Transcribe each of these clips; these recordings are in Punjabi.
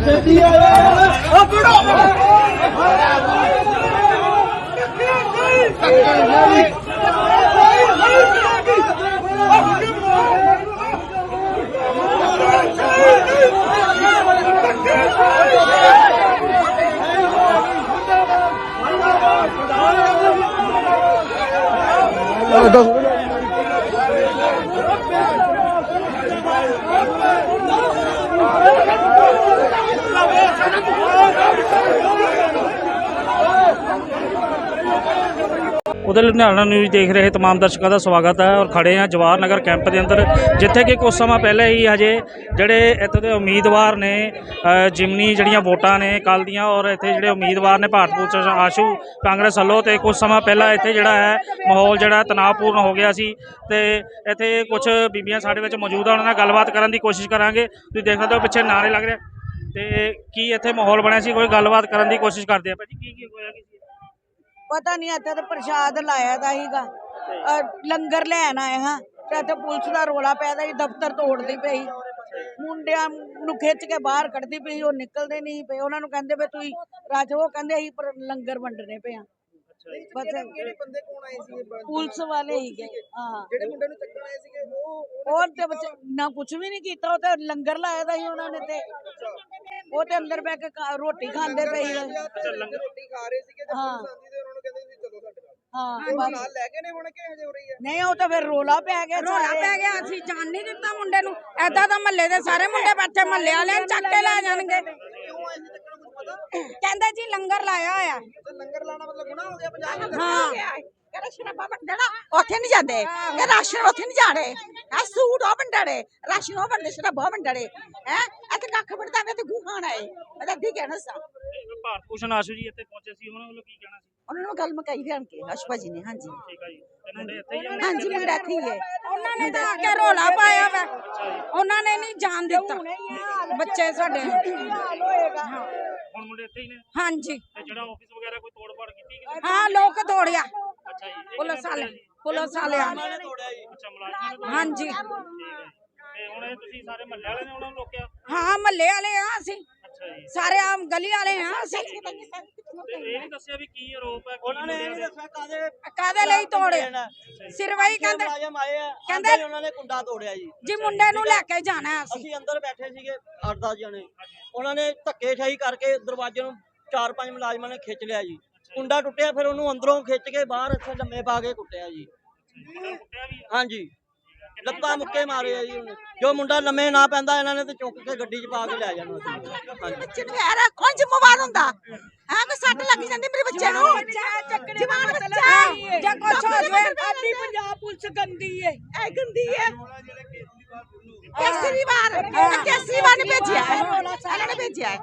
ਛੇਤੀ ਆਇਆ ਆ ਬੜਾ ਟੱਕਰ ਨਹੀਂ ਟੱਕਰ ਨਹੀਂ ਉਹਦੇ ਲੁਧਿਆਣਾ ਨਿਊਜ਼ ਦੇਖ ਰਹੇ तमाम ਦਰਸ਼ਕਾਂ ਦਾ ਸਵਾਗਤ ਹੈ ਔਰ ਖੜੇ ਆ ਜਵਾਹਰ ਨਗਰ ਕੈਂਪ ਦੇ ਅੰਦਰ ਜਿੱਥੇ ਕਿ ਕੁਝ ਸਮਾਂ ਪਹਿਲੇ ਹੀ ਹਜੇ ਜਿਹੜੇ ਇੱਥੇ ਦੇ ਉਮੀਦਵਾਰ ਨੇ ਅ, ਜਿਮਨੀ ਜਿਹੜੀਆਂ ਵੋਟਾਂ ਨੇ ਕੱਲ ਦੀਆਂ ਔਰ ਇੱਥੇ ਜਿਹੜੇ ਉਮੀਦਵਾਰ ਨੇ ਭਾਰਤ ਭੂਸ਼ਣ ਆਸ਼ੂ ਕਾਂਗਰਸ ਵੱਲੋਂ ਤੇ ਕੁਝ ਸਮਾਂ ਪਹਿਲਾਂ ਇੱਥੇ ਜਿਹੜਾ ਹੈ ਮਾਹੌਲ ਜਿਹੜਾ ਤਣਾਅਪੂਰਨ ਹੋ ਗਿਆ ਸੀ ਤੇ ਇੱਥੇ ਕੁਝ ਬੀਬੀਆਂ ਸਾਡੇ ਵਿੱਚ ਮੌਜੂਦ ਆ ਉਹਨਾਂ ਨਾਲ ਗੱਲਬਾਤ ਕਰਨ ਦੀ ਕੋਸ਼ਿਸ਼ ਕਰਾਂਗੇ ਤੁਸੀਂ ਦੇਖ ਸਕਦੇ ਹੋ ਪਿੱਛੇ ਨਾਰੇ ਲੱਗ ਰਹੇ ਤੇ ਕੀ ਇੱਥੇ ਮਾਹੌਲ ਬਣਿਆ ਸੀ ਕੋਈ ਗੱਲਬਾਤ ਕਰਨ ਦੀ ਕੋਸ਼ਿਸ਼ ਕਰਦੇ ਆ ਭਾਜੀ ਕੀ ਕੀ ਹੋਇਆ ਕੀ ਸੀ ਪਤਾ ਨਹੀਂ ਇੱਥੇ ਤਾਂ ਪ੍ਰਸ਼ਾਦ ਲਾਇਆ ਦਾ ਹੀਗਾ ਅਹ ਲੰਗਰ ਲੈਣ ਆਏ ਹਾਂ ਤੇ ਇੱਥੇ ਪੁਲਿਸ ਦਾ ਰੋਲਾ ਪਿਆ ਦਾ ਸੀ ਦਫ਼ਤਰ ਤੋੜਦੀ ਪਈ ਮੁੰਡਿਆਂ ਨੂੰ ਖਿੱਚ ਕੇ ਬਾਹਰ ਕੱਢਦੀ ਪਈ ਉਹ ਨਿਕਲਦੇ ਨਹੀਂ ਪਏ ਉਹਨਾਂ ਨੂੰ ਕਹਿੰਦੇ ਵੀ ਤੁਸੀਂ ਰਾਜ ਉਹ ਕਹਿੰਦੇ ਅਸੀਂ ਪਰ ਲੰਗਰ ਵੰਡਣੇ ਪਏ ਆ ਬਸ ਕਿਹੜੇ ਬੰਦੇ ਕੋਣ ਆਏ ਸੀ ਪੁਲਿਸ ਵਾਲੇ ਹੀਗੇ ਹਾਂ ਜਿਹੜੇ ਮੁੰਡੇ ਨੂੰ ਚੱਕਣ ਆਏ ਸੀਗੇ ਉਹ ਹੋਰ ਤੇ ਬੱਚੇ ਨਾ ਕੁਝ ਵੀ ਨਹੀਂ ਕੀਤਾ ਉਹ ਤੇ ਲੰਗਰ ਲਾਇਆ ਦਾ ਸੀ ਉਹਨਾਂ ਨੇ ਤੇ ਉਹ ਤੇ ਅੰਦਰ ਬੈ ਕੇ ਖਾ- ਰੋਟੀ ਖਾਂਦੇ ਪਏ ਸੀ ਅੱਛਾ ਲੰਗਰ ਰੋਟੀ ਖਾ ਰਹੇ ਸੀਗੇ ਤੇ ਹਾਂ। ਪੁਲਿਸ ਆਂਦੀ ਹਾਂ ਬਸ। ਨਾਲ ਲੈ ਕੇ ਨੇ ਹੁਣ ਕਿ ਹਜੇ ਹੋ ਰਹੀ ਹੈ? ਨਹੀਂ ਉਹ ਤਾਂ ਫਿਰ ਰੋਲਾ ਪੈ ਗਿਆ ਰੋਲਾ। ਪੈ ਗਿਆ ਅਸੀਂ ਜਾਣ ਨਹੀਂ ਦਿੱਤਾ ਮੁੰਡੇ ਨੂੰ। ਐਦਾਂ ਤਾਂ ਮਹੱਲੇ ਦੇ ਸਾਰੇ ਮੁੰਡੇ ਬੈਠੇ ਮਹੱਲੇ ਵਾਲੇ ਚੱਕ ਕੇ ਲੈ ਜਾਣਗੇ। ਕਿਉਂ ਆਏ ਸੀ ਚੱਕਣ ਨੂੰ ਕੁਝ ਪਤਾ? ਕਹਿੰਦੇ ਜੀ ਲੰਗਰ ਲਾਇਆ ਹੋਇਆ। ਤੇ ਲੰਗਰ ਲਾਣਾ ਮਤਲਬ ਗੁਨਾਹ ਹੋ ਗਿਆ ਪੰਜਾਬ ਵਿੱਚ ਹਾਂ। ਉੱਥੇ ਨਹੀਂ ਜਾਂਦੇ। ਕਿ ਰਾਸ਼ਨ ਉੱਥੇ ਨਹੀਂ ਜਾਣੇ। ਆ ਸੂਟ ਉਹ ਵੰਡਣੇ। ਰਾਸ਼ਨ ਉਹ ਵੰਡੇ ਸਿਰ ਬਹੁਤ ਵੰਡਣੇ। ਹੈ ਇੱਥੇ ਕੱਖ ਵੰਡਦਾ ਤੇ ਗੂ ਖਾਣਾ ਏ। ਮੈਂ ਤਾਂ ਅੱਧੀ ਕਹਿਣਾ ਸਾਂ। ਭਾਰਤ ਭੂਸ਼ਣ ਆਸ਼ੂ ਜੀ ਇੱਥੇ ਪਹੁੰਚੇ ਸੀ ਉਹਨਾਂ ਵੱਲੋਂ ਕੀ ਕਹਿਣਾ ਸੀ? ਉਹਨਾਂ ਨੂੰ ਗੱਲ ਮਕਾਈ ਦੇਣ ਕੇ ਅਸ਼ਪਾ ਜੀ ਨੇ ਹਾਂਜੀ। ਠੀਕ ਹੈ ਜੀ। ਤੇ ਮੁੰਡੇ ਇੱਥੇ ਹੀ ਆ? ਹਾਂਜੀ ਮੁੰਡਾ ਇੱਥੇ ਹੀ ਹੈ ਉਹਨਾਂ ਨੇ ਤਾਂ ਆ ਕੇ ਰੋਲਾ ਪਾਇਆ ਵਾ। ਉਹਨਾਂ ਨੇ ਨਹੀਂ ਜਾਣ ਦਿੱਤਾ। ਬੱਚੇ ਸਾਡੇ ਹੁਣ ਮੁੰਡੇ ਇੱਥੇ ਹੀ ਨੇ? ਹਾਂਜੀ। ਤੇ ਜਿਹੜਾ ਆਫਿਸ ਵਗੈਰਾ ਕੋਈ ਤੋੜ-ਫਾੜ ਕੀਤੀ ਕਿਸੇ ਹਾਂ ਲੋਕ ਤੋੜਿਆ। ਅੱਛਾ ਜੀ ਇਹ ਪੁਲਿਸ ਵਾਲੇ? ਪੁਲਿਸ ਵਾਲਿਆਂ ਨੇ? ਹਾਂਜੀ। ਹੈ ਤੇ ਹੁਣ ਇਹ ਤੁਸੀਂ ਸਾਰੇ ਮਹੱਲੇ ਵਾਲੇ ਨੇ ਉਹਨਾਂ ਨੂੰ ਰੋਕਿਆ? ਹਾਂ ਮਹੱਲੇ ਵਾਲੇ ਆ ਅਸੀਂ। ਸਾਰੇ ਆਮ ਗਲੀ ਵਾਲੇ ਆ ਅਸੀਂ। ਤੇ ਇਹ ਨਹੀਂ ਦੱਸਿਆ ਵੀ ਕੀ ਆਰੋਪ ਹੈ ਉਹਨਾਂ ਨੇ ਇਹ ਦੱਸਿਆ ਕਾਦੇ ਕਾਦੇ ਲਈ ਤੋੜਿਆ ਸਿਰਵਾਈ ਕਹਿੰਦੇ ਕਹਿੰਦੇ- ਉਹਨਾਂ ਨੇ ਕੁੰਡਾ ਤੋੜਿਆ ਜੀ। ਜੀ ਮੁੰਡੇ ਨੂੰ ਲੈ ਕੇ ਜਾਣਾ ਅਸੀਂ। ਅਸੀਂ ਅੰਦਰ ਬੈਠੇ ਸੀਗੇ 8-10 ਜਣੇ। ਉਹਨਾਂ ਨੇ ਧੱਕੇ ਠਾਈ ਕਰਕੇ ਦਰਵਾਜ਼ੇ ਨੂੰ ਚਾਰ ਪੰਜ ਮੁਲਾਜ਼ਮਾਂ ਨੇ ਖਿੱਚ ਲਿਆ ਜੀ। ਕੁੰਡਾ ਟੁੱਟਿਆ ਫਿਰ ਉਹਨੂੰ ਅੰਦਰੋਂ ਖਿੱਚ ਕੇ ਬਾਹਰ ਇੱਥੇ ਲੰਮੇ ਪਾ ਕੇ ਕੁੱਟਿਆ ਜੀ। ਹਾਂਜੀ। ਲੱਤਾਂ ਮੁੱਕੇ ਮਾਰੇ ਆ ਜੀ ਉਹਨੇ। ਜੋ ਮੁੰਡਾ ਲੰਮੇ ਨਾ ਪੈਂਦਾ ਇਹਨਾਂ ਨੇ ਤੇ ਚੁੱਕ ਕੇ ਗੱਡੀ 'ਚ ਪਾ ਕੇ ਲੈ ਜਾਣਾ ਸੀ। ਬੱਚੇ ਨੂੰ ਯਾਰ ਕੌਣ ਜ਼ਿੰਮੇਵਾਰ ਹੁੰਦਾ? ਹਾਂ ਕੋਈ ਸੱਟ ਲੱਗ ਜਾਂਦੀ ਮੇਰੇ ਬੱਚੇ ਨੂੰ? ਜਵਾਨ ਬੱਚਾ ਜੇ ਕੁਛ ਹੋ ਜਾਵੇ। ਸਾਡੀ ਪੰਜਾਬ ਪੁਲਿਸ ਗੰਦੀ ਏ ਇਹ ਗੰਦੀ ਏ ਕੇਸਰੀਵਾਲ ਕੇਸਰੀਵਾਲ ਨੇ ਭੇਜਿਆ ਹੈ। ਇਹਨਾਂ ਨੇ ਭੇਜਿਆ ਹੈ।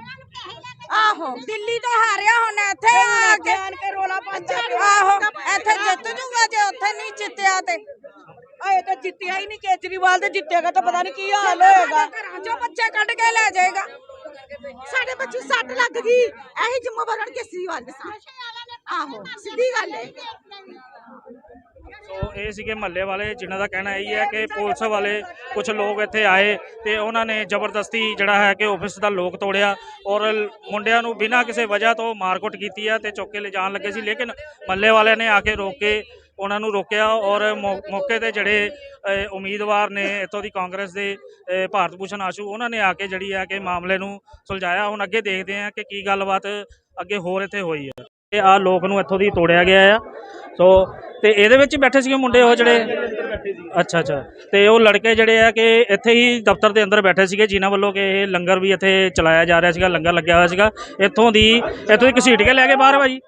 ਆਹੋ ਦਿੱਲੀ ਤੋਂ ਹਾਰਿਆ ਹੁਣ ਇੱਥੇ ਆ ਕੇ। ਕੇ ਰੋਲਾ ਪਾਉਂਦਾ ਆਹੋ ਇੱਥੇ ਜਿੱਤ ਜੂਗਾ ਜੇ ਉੱਥੇ ਨਹੀਂ ਜਿੱਤਿਆ ਤੇ। ਆਏ ਤਾਂ ਜਿੱਤਿਆ ਹੀ ਨਹੀਂ ਕੇਜਰੀਵਾਲ ਤੇ ਜਿੱਤੇਗਾ ਤਾਂ ਪਤਾ ਨਹੀਂ ਕੀ ਹਾਲ ਹੋਏਗਾ। ਘਰਾਂ ਚੋਂ ਬੱਚੇ ਕੱਢ ਕੇ ਲੈ ਜਾਏਗਾ। ਸਾਡੇ ਬੱਚੇ ਸੱਟ ਲੱਗ ਗਈ। ਇਹੀ ਜ਼ਿੰਮੇਵਾਰ ਹਨ ਕੇਸਰੀਵਾਲ ਦੇ ਸਾਹ ਆਹੋ ਸਿੱਧੀ ਗੱਲ ਏ। ਸੋ ਇਹ ਸੀਗੇ ਮਹੱਲੇ ਵਾਲੇ ਜਿਨ੍ਹਾਂ ਦਾ ਕਹਿਣਾ ਇਹੀ ਹੈ ਕਿ ਪੁਲਿਸ ਵਾਲੇ ਕੁਝ ਲੋਕ ਇੱਥੇ ਆਏ ਤੇ ਉਹਨਾਂ ਨੇ ਜ਼ਬਰਦਸਤੀ ਜਿਹੜਾ ਹੈ ਕਿ ਆਫਿਸ ਦਾ ਲੋਕ ਤੋੜਿਆ ਔਰ ਮੁੰਡਿਆਂ ਨੂੰ ਬਿਨਾਂ ਕਿਸੇ ਵਜ੍ਹਾ ਤੋਂ ਮਾਰਕੁੱਟ ਕੀਤੀ ਹੈ ਤੇ ਚੁੱਕ ਕੇ ਲਿਜਾਣ ਲੱਗੇ ਸੀ ਲੇਕਿਨ ਮਹੱਲੇ ਵਾਲਿਆਂ ਨੇ ਆ ਕੇ ਰੋਕ ਕੇ ਉਹਨਾਂ ਨੂੰ ਰੋਕਿਆ ਔਰ ਮੌਕੇ ਤੇ ਜਿਹੜੇ ਉਮੀਦਵਾਰ ਨੇ ਇੱਥੋਂ ਦੀ ਕਾਂਗਰਸ ਦੇ ਭਾਰਤ ਭੂਸ਼ਣ ਆਸ਼ੂ ਉਹਨਾਂ ਨੇ ਆ ਕੇ ਜਿਹੜੀ ਹੈ ਕਿ ਮਾਮਲੇ ਨੂੰ ਸੁਲਝਾਇਆ। ਹੁਣ ਅੱਗੇ ਦੇਖਦੇ ਹਾਂ ਕਿ ਕੀ ਗੱਲਬਾਤ ਅੱਗੇ ਹੋਰ ਇੱਥੇ ਹੋਈ ਹੈ। ਇਹ ਆ ਲੋਕ ਨੂੰ ਇੱਥੋਂ ਦੀ ਤੋੜਿਆ ਗਿਆ ਆ। ਸੋ, ਤੇ ਇਹਦੇ ਵਿੱਚ ਹੀ ਬੈਠੇ ਸੀਗੇ ਮੁੰਡੇ ਉਹ ਜਿਹੜੇ? ਅੱਛਾ ਅੱਛਾ। ਤੇ ਉਹ ਲੜਕੇ ਜਿਹੜੇ ਆ ਕਿ ਇੱਥੇ ਹੀ ਦਫ਼ਤਰ ਦੇ ਅੰਦਰ ਬੈਠੇ ਸੀਗੇ, ਜਿਨ੍ਹਾਂ ਵੱਲੋਂ ਕਿ ਇਹ ਲੰਗਰ ਵੀ ਇੱਥੇ ਚਲਾਇਆ ਜਾ ਰਿਹਾ ਸੀਗਾ, ਲੰਗਰ ਲੱਗਿਆ ਹੋਇਆ ਸੀਗਾ। ਇੱਥੋਂ ਦੀ ਇੱਥੋਂ ਦੀ ਘਸੀਟ ਕੇ ਲੈ ਕੇ ਬਾਹਰ ਆ ਭਾਜੀ?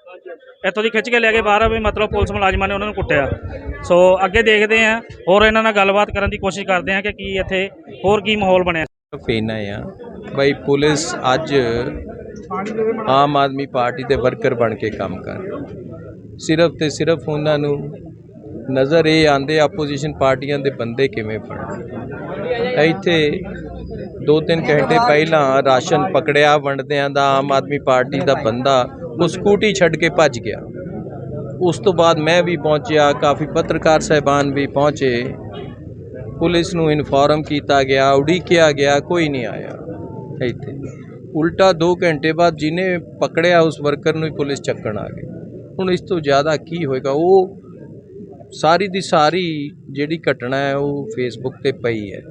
ਇੱਥੋਂ ਦੀ ਖਿੱਚ ਕੇ ਲੈ ਕੇ ਬਾਹਰ ਵੀ ਮਤਲਬ ਪੁਲਿਸ ਮੁਲਾਜ਼ਮਾਂ ਨੇ ਉਹਨਾਂ ਨੂੰ ਕੁੱਟਿਆ। ਸੋ, ਅੱਗੇ ਦੇਖਦੇ ਆ। ਹੋਰ ਇਹਨਾਂ ਨਾਲ ਗੱਲਬਾਤ ਕਰਨ ਦੀ ਕੋਸ਼ਿਸ਼ ਕਰਦੇ ਆ ਕਿ ਕੀ ਇੱਥੇ ਹੋਰ ਕੀ ਮਾਹੌਲ ਬਣਿਆ? ਫੇਨਾ ਆ। ਬਈ ਪੁਲਿਸ ਅੱਜ ਆਮ ਆਦਮੀ ਪਾਰਟੀ ਦੇ ਵਰਕਰ ਬਣ ਕੇ ਕੰਮ ਕਰ ਸਿਰਫ ਤੇ ਸਿਰਫ ਉਹਨਾਂ ਨੂੰ ਨਜ਼ਰ ਇਹ ਆਂਦੇ ਆਪੋਜੀਸ਼ਨ ਪਾਰਟੀਆਂ ਦੇ ਬੰਦੇ ਕਿਵੇਂ ਫੜਨ ਇੱਥੇ ਦੋ ਤਿੰਨ ਘੰਟੇ ਪਹਿਲਾਂ ਰਾਸ਼ਨ ਪਕੜਿਆ ਵੰਡਦਿਆਂ ਦਾ ਆਮ ਆਦਮੀ ਪਾਰਟੀ ਦਾ ਬੰਦਾ ਉਹ ਸਕੂਟੀ ਛੱਡ ਕੇ ਭੱਜ ਗਿਆ। ਉਸ ਤੋਂ ਬਾਅਦ ਮੈਂ ਵੀ ਪਹੁੰਚਿਆ, ਕਾਫੀ ਪੱਤਰਕਾਰ ਸਹਿਬਾਨ ਵੀ ਪਹੁੰਚੇ। ਪੁਲਿਸ ਨੂੰ ਇਨਫੋਰਮ ਕੀਤਾ ਗਿਆ, ਉਡੀਕਿਆ ਗਿਆ, ਕੋਈ ਨਹੀਂ ਆਇਆ ਇੱਥੇ। ਉਲਟਾ 2 ਘੰਟੇ ਬਾਅਦ ਜਿਹਨੇ ਪਕੜਿਆ ਉਸ ਵਰਕਰ ਨੂੰ ਹੀ ਪੁਲਿਸ ਚੱਕਣ ਆ ਗਈ। ਹੁਣ ਇਸ ਤੋਂ ਜ਼ਿਆਦਾ ਕੀ ਹੋਏਗਾ? ਉਹ ਸਾਰੀ ਦੀ ਸਾਰੀ ਜਿਹੜੀ ਘਟਨਾ ਹੈ, ਉਹ ਫੇਸਬੁੱਕ ਤੇ ਪਈ ਹੈ।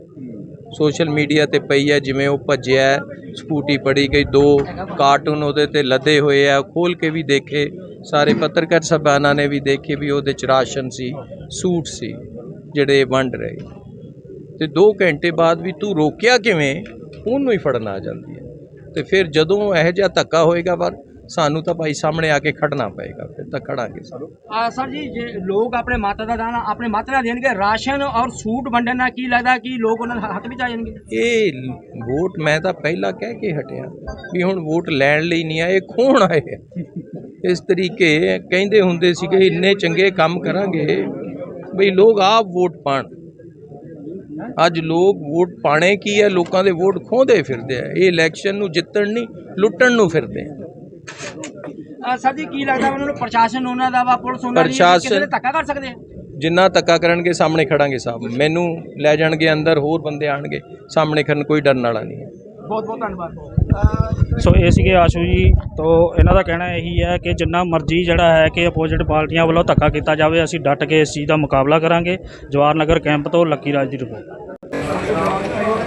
ਸੋਸ਼ਲ ਮੀਡੀਆ ਤੇ ਪਈ ਹੈ, ਜਿਵੇਂ ਉਹ ਭੱਜਿਆ, ਸਕੂਟੀ ਪੜੀ ਗਈ, ਦੋ ਕਾਰਟੂਨ ਉਹਦੇ ਤੇ ਲੱਦੇ ਹੋਏ ਆ ਖੋਲ ਕੇ ਵੀ ਦੇਖੇ, ਸਾਰੇ ਪੱਤਰਕਾਰ ਸਭਾਨਾਂ ਨੇ ਵੀ ਦੇਖੇ ਵੀ ਉਹਦੇ ਚ ਰਾਸ਼ਨ ਸੀ, ਸੂਟ ਸੀ, ਜਿਹੜੇ ਵੰਡ ਰਹੇ। ਤੇ 2 ਘੰਟੇ ਬਾਅਦ ਵੀ ਤੂੰ ਰੋਕਿਆ ਕਿਵੇਂ? ਉਹਨੂੰ ਹੀ ਫੜਨ ਆ ਜਾਂਦੀ ਹੈ। ਤੇ ਫਿਰ ਜਦੋਂ ਇਹੋ ਜਿਹਾ ਧੱਕਾ ਹੋਏਗਾ ਪਰ ਸਾਨੂੰ ਤਾਂ ਭਾਈ ਸਾਹਮਣੇ ਆ ਕੇ ਖੜਨਾ ਪਏਗਾ ਫਿਰ ਤਾਂ ਖੜਾਂਗੇ ਸਾਨੂੰ ਆ ਸਰ ਜੀ ਜੇ ਲੋਕ ਆਪਣੇ ਮਾਤਾ ਦਾ ਦਾਨ ਆਪਣੇ ਮਾਤਾ ਦਾ ਦੇਣਗੇ ਰਾਸ਼ਨ ਔਰ ਸੂਟ ਵੰਡਣ ਨਾਲ ਕੀ ਲੱਗਦਾ ਕਿ ਲੋਕ ਉਹਨਾਂ ਦੇ ਹੱਥ ਵਿੱਚ ਆ ਜਾਣਗੇ? ਇਹ ਵੋਟ ਮੈਂ ਤਾਂ ਪਹਿਲਾਂ ਕਹਿ ਕੇ ਹਟਿਆ ਵੀ ਹੁਣ ਵੋਟ ਲੈਣ ਲਈ ਨਹੀਂ ਆਏ ਖੋਣ ਆਏ। ਇਸ ਤਰੀਕੇ ਕਹਿੰਦੇ ਹੁੰਦੇ ਸੀਗੇ ਇੰਨੇ ਚੰਗੇ ਕੰਮ ਕਰਾਂਗੇ ਬਈ ਲੋਕ ਆਪ ਵੋਟ ਪਾਣ। ਅੱਜ ਲੋਕ ਵੋਟ ਪਾਣੇ ਕੀ ਹੈ? ਲੋਕਾਂ ਦੇ ਵੋਟ ਖੋਹਦੇ ਫਿਰਦੇ ਆ। ਇਹ ਇਲੈਕਸ਼ਨ ਨੂੰ ਜਿੱਤਣ ਨਹੀਂ ਲੁੱਟਣ ਨੂੰ ਫਿਰਦੇ ਆ। ਆ ਸਰ ਜੀ ਕੀ ਲੱਗਦਾ ਉਹਨਾਂ ਨੂੰ ਪ੍ਰਸ਼ਾਸਨ ਉਹਨਾਂ ਦਾ ਵਾ ਪੁਲਿਸ ਉਹਨਾਂ ਦੀ ਕਿਸੇ ਧੱਕਾ ਕਰ ਸਕਦੇ ਆ? ਜਿੰਨਾ ਧੱਕਾ ਕਰਨਗੇ ਸਾਹਮਣੇ ਖੜਾਂਗੇ ਸਾਹਿਬ ਮੈਨੂੰ ਲੈ ਜਾਣਗੇ ਅੰਦਰ ਹੋਰ ਬੰਦੇ ਆਣਗੇ ਸਾਹਮਣੇ ਖੜਨ ਕੋਈ ਡਰਨ ਵਾਲਾ ਨਹੀਂ ਹੈ। ਬਹੁਤ ਬਹੁਤ ਧੰਨਵਾਦ। ਸੋ ਇਹ ਸੀਗੇ ਆਸ਼ੂ ਜੀ। ਤੋਂ ਇਹਨਾਂ ਦਾ ਕਹਿਣਾ ਇਹੀ ਹੈ ਕਿ ਜਿੰਨਾ ਮਰਜ਼ੀ ਜਿਹੜਾ ਹੈ ਕਿ ਅਪੋਜੀਟ ਪਾਰਟੀਆਂ ਵੱਲੋਂ ਧੱਕਾ ਕੀਤਾ ਜਾਵੇ ਅਸੀਂ ਡਟ ਕੇ ਇਸ ਚੀਜ਼ ਦਾ ਮੁਕਾਬਲਾ ਕਰਾਂਗੇ। ਜਵਾਹਰ ਨਗਰ ਕੈਂਪ ਤੋਂ ਲੱਕੀ ਰਾਜ ਦੀ ਰਿਪੋਰਟ। Thank you.